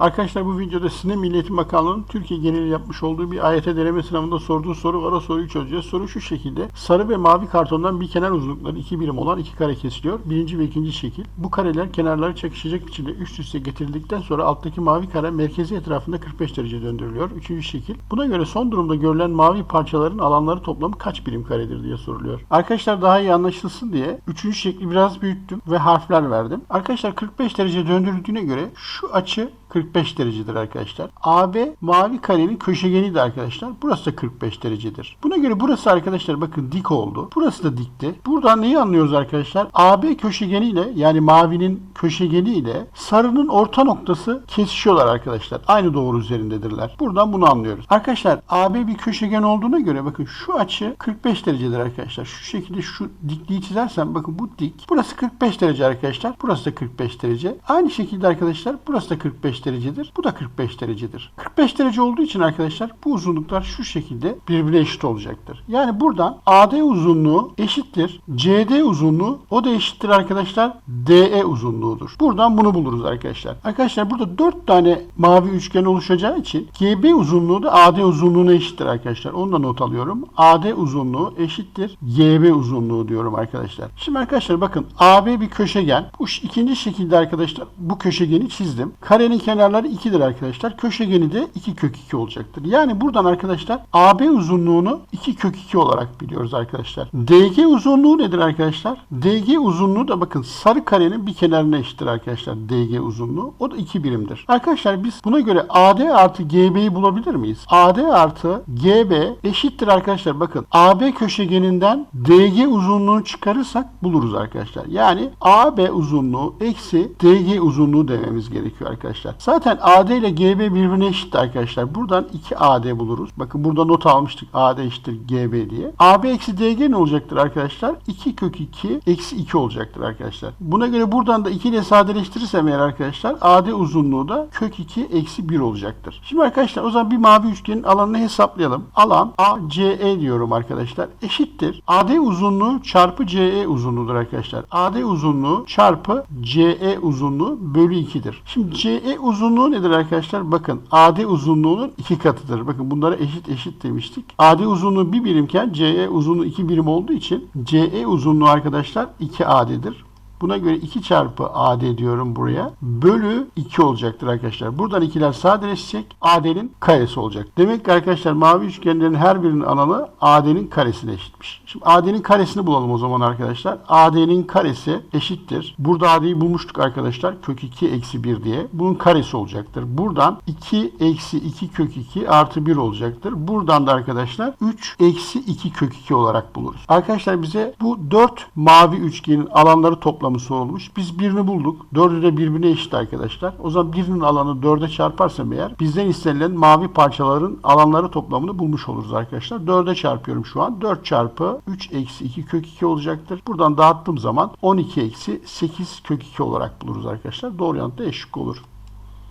Arkadaşlar bu videoda size Milli Eğitim Bakanlığı'nın Türkiye geneli yapmış olduğu bir AYT deneme sınavında sorduğu soru var. O soruyu çözeceğiz. Soru şu şekilde. Sarı ve mavi kartondan bir kenar uzunlukları iki birim olan iki kare kesiliyor. Birinci ve ikinci şekil. Bu kareler kenarları çakışacak biçimde üst üste getirildikten sonra alttaki mavi kare merkezi etrafında 45 derece döndürülüyor. Üçüncü şekil. Buna göre son durumda görülen mavi parçaların alanları toplamı kaç birim karedir diye soruluyor. Arkadaşlar daha iyi anlaşılsın diye üçüncü şekli biraz büyüttüm ve harfler verdim. Arkadaşlar 45 derece döndürüldüğüne göre şu açı 45 derecedir arkadaşlar. AB mavi karenin köşegeniydi arkadaşlar. Burası da 45 derecedir. Buna göre burası arkadaşlar bakın dik oldu. Burası da dikti. Buradan neyi anlıyoruz arkadaşlar? AB köşegeniyle yani mavinin köşegeniyle sarının orta noktası kesişiyorlar arkadaşlar. Aynı doğru üzerindedirler. Buradan bunu anlıyoruz. Arkadaşlar AB bir köşegen olduğuna göre bakın şu açı 45 derecedir arkadaşlar. Şu şekilde şu dikliği çizersem bakın bu dik. Burası 45 derece arkadaşlar. Burası da 45 derece. Aynı şekilde arkadaşlar burası da 45 derecedir. Bu da 45 derecedir. 45 derece olduğu için arkadaşlar bu uzunluklar şu şekilde birbirine eşit olacaktır. Yani buradan AD uzunluğu eşittir. CD uzunluğu o da eşittir arkadaşlar DE uzunluğudur. Buradan bunu buluruz arkadaşlar. Arkadaşlar burada 4 tane mavi üçgen oluşacağı için GB uzunluğu da AD uzunluğuna eşittir arkadaşlar. Onu da not alıyorum. AD uzunluğu eşittir GB uzunluğu diyorum arkadaşlar. Şimdi arkadaşlar bakın AB bir köşegen. Bu ikinci şekilde arkadaşlar bu köşegeni çizdim. Karenin kenarları 2'dir arkadaşlar. Köşegeni de 2 kök 2 olacaktır. Yani buradan arkadaşlar AB uzunluğunu 2 kök 2 olarak biliyoruz arkadaşlar. DG uzunluğu nedir arkadaşlar? DG uzunluğu da bakın sarı karenin bir kenarına eşittir arkadaşlar. DG uzunluğu. O da 2 birimdir. Arkadaşlar biz buna göre AD artı GB'yi bulabilir miyiz? AD artı GB eşittir arkadaşlar. Bakın AB köşegeninden DG uzunluğunu çıkarırsak buluruz arkadaşlar. Yani AB uzunluğu eksi DG uzunluğu dememiz gerekiyor arkadaşlar. Zaten AD ile GB birbirine eşit arkadaşlar. Buradan 2 AD buluruz. Bakın burada not almıştık. AD eşittir GB diye. AB eksi DG ne olacaktır arkadaşlar? 2 kök 2 eksi 2 olacaktır arkadaşlar. Buna göre buradan da 2 ile sadeleştirirsem eğer arkadaşlar AD uzunluğu da kök 2 eksi 1 olacaktır. Şimdi arkadaşlar o zaman bir mavi üçgenin alanını hesaplayalım. Alan ACE diyorum arkadaşlar. Eşittir. AD uzunluğu çarpı CE uzunluğudur arkadaşlar. AD uzunluğu çarpı CE uzunluğu bölü 2'dir. Şimdi CE uzunluğu nedir arkadaşlar? Bakın AD uzunluğunun 2 katıdır. Bakın bunlara eşit eşit demiştik. AD uzunluğu 1 birimken CE uzunluğu 2 birim olduğu için CE uzunluğu arkadaşlar 2 AD'dir. Buna göre 2 çarpı AD diyorum buraya. Bölü 2 olacaktır arkadaşlar. Buradan ikiler sadeleşecek. AD'nin karesi olacak. Demek ki arkadaşlar mavi üçgenlerin her birinin alanı AD'nin karesine eşitmiş. Şimdi AD'nin karesini bulalım o zaman arkadaşlar. AD'nin karesi eşittir. Burada AD'yi bulmuştuk arkadaşlar. Kök 2 eksi 1 diye. Bunun karesi olacaktır. Buradan 2 eksi 2 kök 2 artı 1 olacaktır. Buradan da arkadaşlar 3 eksi 2 kök 2 olarak buluruz. Arkadaşlar bize bu 4 mavi üçgenin alanları toplamı sorulmuş. Biz birini bulduk. Dördü de birbirine eşit arkadaşlar. O zaman birinin alanı 4'e çarparsam eğer bizden istenilen mavi parçaların alanları toplamını bulmuş oluruz arkadaşlar. 4'e çarpıyorum şu an. 4 çarpı 3 eksi 2 kök 2 olacaktır. Buradan dağıttığım zaman 12 eksi 8 kök 2 olarak buluruz arkadaşlar. Doğru yanıt da eşlik olur.